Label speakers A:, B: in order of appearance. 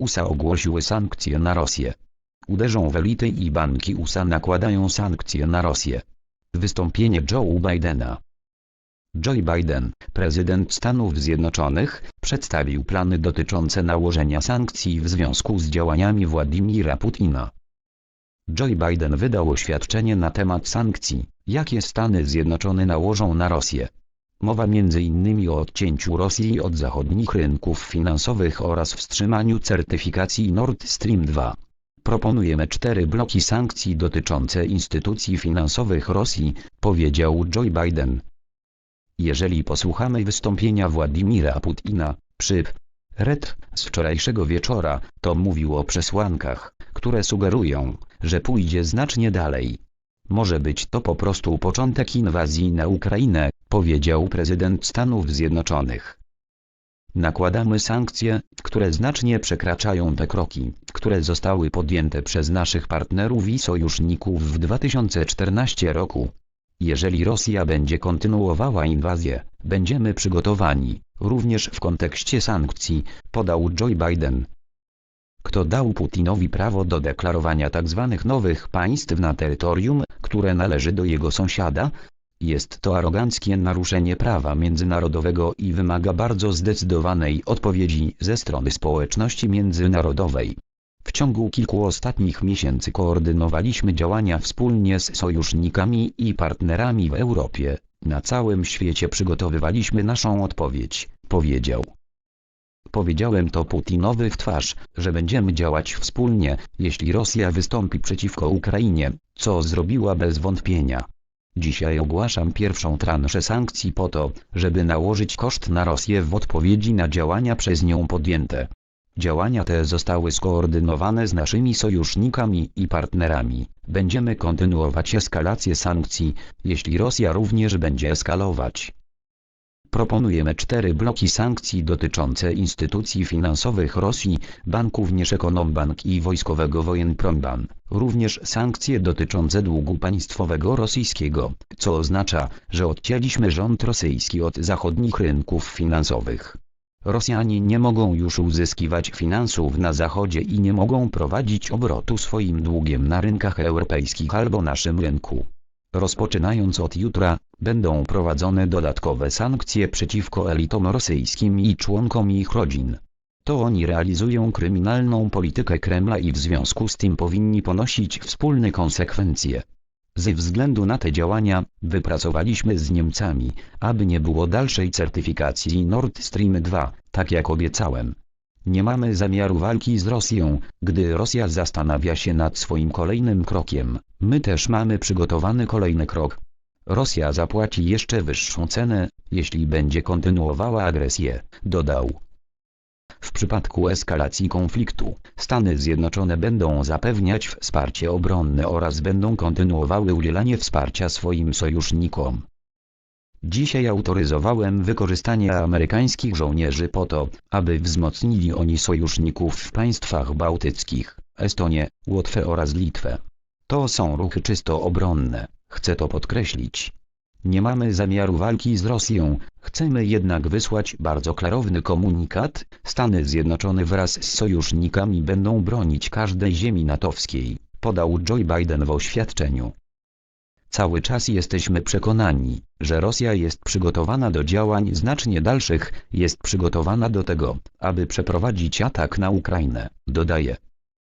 A: USA ogłosiły sankcje na Rosję. Uderzą w elity i banki USA nakładają sankcje na Rosję. Wystąpienie Joe Bidena Joe Biden, prezydent Stanów Zjednoczonych, przedstawił plany dotyczące nałożenia sankcji w związku z działaniami Władimira Putina. Joe Biden wydał oświadczenie na temat sankcji, jakie Stany Zjednoczone nałożą na Rosję. Mowa m.in. o odcięciu Rosji od zachodnich rynków finansowych oraz wstrzymaniu certyfikacji Nord Stream 2. Proponujemy cztery bloki sankcji dotyczące instytucji finansowych Rosji, powiedział Joe Biden. Jeżeli posłuchamy wystąpienia Władimira Putina, przyp. Red z wczorajszego wieczora, to mówił o przesłankach, które sugerują, że pójdzie znacznie dalej. Może być to po prostu początek inwazji na Ukrainę, powiedział prezydent Stanów Zjednoczonych. Nakładamy sankcje, które znacznie przekraczają te kroki, które zostały podjęte przez naszych partnerów i sojuszników w 2014 roku. Jeżeli Rosja będzie kontynuowała inwazję, będziemy przygotowani, również w kontekście sankcji, podał Joe Biden. Kto dał Putinowi prawo do deklarowania tzw. nowych państw na terytorium, które należy do jego sąsiada? Jest to aroganckie naruszenie prawa międzynarodowego i wymaga bardzo zdecydowanej odpowiedzi ze strony społeczności międzynarodowej. W ciągu kilku ostatnich miesięcy koordynowaliśmy działania wspólnie z sojusznikami i partnerami w Europie. Na całym świecie przygotowywaliśmy naszą odpowiedź, powiedział. Powiedziałem to Putinowi w twarz, że będziemy działać wspólnie, jeśli Rosja wystąpi przeciwko Ukrainie, co zrobiła bez wątpienia. Dzisiaj ogłaszam pierwszą transzę sankcji po to, żeby nałożyć koszt na Rosję w odpowiedzi na działania przez nią podjęte. Działania te zostały skoordynowane z naszymi sojusznikami i partnerami. Będziemy kontynuować eskalację sankcji, jeśli Rosja również będzie eskalować. Proponujemy cztery bloki sankcji dotyczące instytucji finansowych Rosji, banków Nieszekonombank i wojskowego Wojenpromban, również sankcje dotyczące długu państwowego rosyjskiego, co oznacza, że odcięliśmy rząd rosyjski od zachodnich rynków finansowych. Rosjanie nie mogą już uzyskiwać finansów na zachodzie i nie mogą prowadzić obrotu swoim długiem na rynkach europejskich albo naszym rynku. Rozpoczynając od jutra, będą prowadzone dodatkowe sankcje przeciwko elitom rosyjskim i członkom ich rodzin. To oni realizują kryminalną politykę Kremla i w związku z tym powinni ponosić wspólne konsekwencje. Ze względu na te działania, wypracowaliśmy z Niemcami, aby nie było dalszej certyfikacji Nord Stream 2, tak jak obiecałem. Nie mamy zamiaru walki z Rosją, gdy Rosja zastanawia się nad swoim kolejnym krokiem. My też mamy przygotowany kolejny krok. Rosja zapłaci jeszcze wyższą cenę, jeśli będzie kontynuowała agresję, dodał. W przypadku eskalacji konfliktu, Stany Zjednoczone będą zapewniać wsparcie obronne oraz będą kontynuowały udzielanie wsparcia swoim sojusznikom. Dzisiaj autoryzowałem wykorzystanie amerykańskich żołnierzy po to, aby wzmocnili oni sojuszników w państwach bałtyckich, Estonię, Łotwę oraz Litwę. To są ruchy czysto obronne, chcę to podkreślić. Nie mamy zamiaru walki z Rosją, chcemy jednak wysłać bardzo klarowny komunikat, Stany Zjednoczone wraz z sojusznikami będą bronić każdej ziemi natowskiej, podał Joe Biden w oświadczeniu. Cały czas jesteśmy przekonani, że Rosja jest przygotowana do działań znacznie dalszych, jest przygotowana do tego, aby przeprowadzić atak na Ukrainę, dodaje.